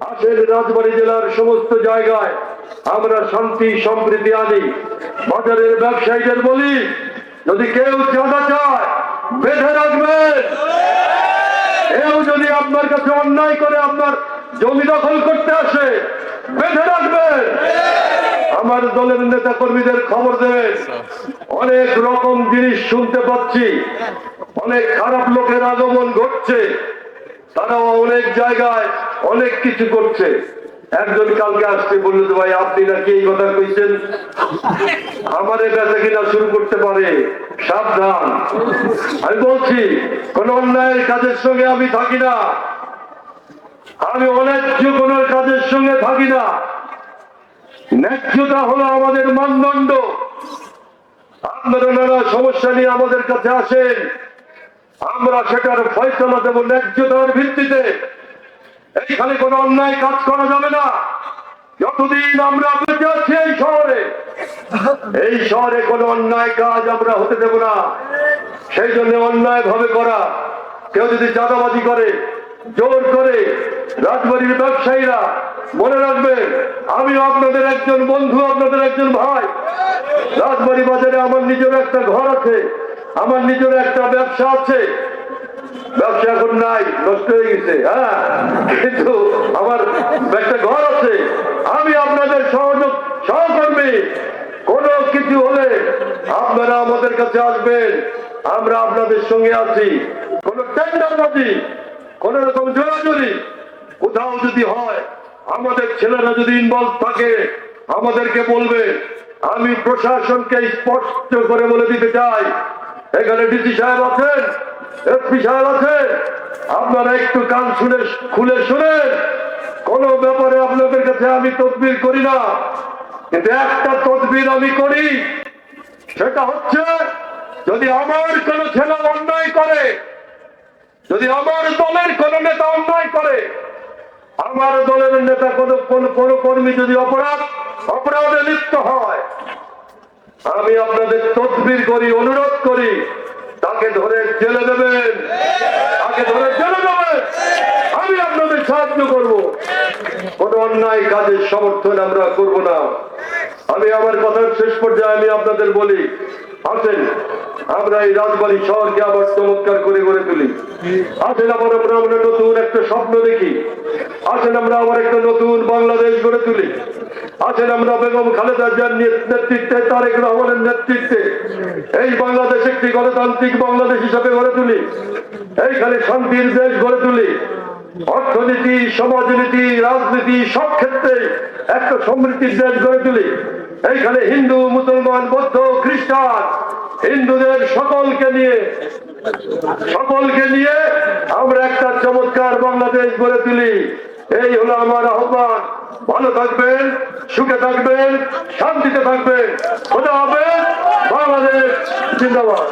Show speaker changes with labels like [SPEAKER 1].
[SPEAKER 1] আসেন রাজবাড়ী জেলার সমস্ত জায়গায় আমরা শান্তি সম্প্রীতি আনি। বাজারের ব্যবসায়ীদের বলি, যদি কেউ চাঁদা চায়, বেঁধে রাখবেন। কেউ যদি আপনার কাছে অন্যায় করে আপনার জমি দখল করতে আসে, বেঁধে রাখবেন। আমার দলের নেতা কর্মীদের খবর দেবেন। অনেক রকম জিনিস শুনতে পাচ্ছি। অনেক খারাপ লোকের আগমন ঘটছে। তারাও অনেক জায়গায় অনেক কিছু করছে। একজন কালকে আসছে, বলল যে, ভাই, আপনি নাকি এই কথা কইছেন? আমারে বেচা কিনা শুরু করতে পারে। সাবধান। আমি বলছি, কোন অন্যায়ের কাজের সঙ্গে আমি থাকি না। আমি অন্যায্য কোন কাজের সঙ্গে থাকি না। ন্যায্যতা হলো আমাদের মানদণ্ড। আপনারা নানা সমস্যা নিয়ে আমাদের কাছে আসেন। আমরা সেটার ফয়সলা দেব ন্যায্যতার ভিত্তিতে। এইখানে কোনো অন্যায় কাজ করা যাবে না। যতদিন আমরা বেঁচে আছি এই শহরে এই শহরে কোনো অন্যায় কাজ আমরা হতে দেব না। সেই জন্য অন্যায় ভাবে করা। কেউ যদি চাঁদাবাজি করে, জোর করে, রাজবাড়ির ব্যবসায়ীরা মনে রাখবেন আমিও আপনাদের একজন বন্ধু, আপনাদের একজন ভাই। রাজবাড়ি বাজারে আমার নিজের একটা ঘর আছে। আমার নিজের একটা ব্যবসা আছে। ব্যবসা এখন নাই, নষ্ট হয়ে গেছে হ্যাঁ? কিন্তু আমার একটা ঘর আছে। আমি আপনাদের সহযোগ সহকর্মী। কোনো কিছু হলে আপনারা আমাদের কাছে আসবেন। আমরা আপনাদের সঙ্গে আছি। কোন টেন্ডারবাজি, কোন রকম জোরাজুরি কোথাও যদি হয়, আমাদের ছেলেরা যদি ইনভলভ থাকে, আমাদেরকে বলবে। আমি প্রশাসনকে স্পষ্ট করে বলে দিতে চাই এখানে ডিসি সাহেব আছেন এসপি সাহেব আছেন। আপনারা একটু কান শুনে খুলে শুনেন। কোন ব্যাপারে আপনাদের কাছে আমি তদবির করি না। কিন্তু একটা তদবির আমি করি। সেটা হচ্ছে, যদি আমার কোন ছেলে অন্যায় করে, যদি আমার দলের কোন নেতা অন্যায় করে, আমার দলের নেতা কোন কোন কর্মী যদি অপরাধ, অপরাধে লিপ্ত হয় আমি আপনাদের তদবির করি, অনুরোধ করি। তাকে ধরে জেলে দেবেন। তাকে ধরে জেলে দেবেন। আমি আপনাদের সাহায্য করব। কোন অন্যায় কাজের সমর্থন আমরা করব না। আমি আমার কথার শেষ পর্যায়ে আমি আপনাদের বলি, আসেন, আমরা এই রাজবাড়ি শহরকে আবার চমৎকার করে গড়ে তুলি। আসেন, আবার আমরা আমরা নতুন একটা স্বপ্ন দেখি। আসেন, আমরা আবার একটা নতুন বাংলাদেশ গড়ে তুলি। আসেন আমরা বেগম খালেদা জিয়ার নেতৃত্বে, তারেক রহমানের নেতৃত্বে। এই বাংলাদেশ একটি গণতান্ত্রিক বাংলাদেশ হিসাবে গড়ে তুলি। এইখানে শান্তির দেশ গড়ে তুলি। অর্থনীতি, সমাজনীতি, রাজনীতি, সব ক্ষেত্রে একটা সমৃদ্ধির দেশ গড়ে তুলি। এইখানে হিন্দু, মুসলমান, বৌদ্ধ, খ্রিস্টান, হিন্দুদের সকলকে নিয়ে সকলকে নিয়ে আমরা একটা চমৎকার বাংলাদেশ গড়ে তুলি। এই হলো আমার আহ্বান। ভালো থাকবেন সুখে থাকবেন শান্তিতে থাকবেন। খোদা হবে বাংলাদেশ জিন্দাবাদ।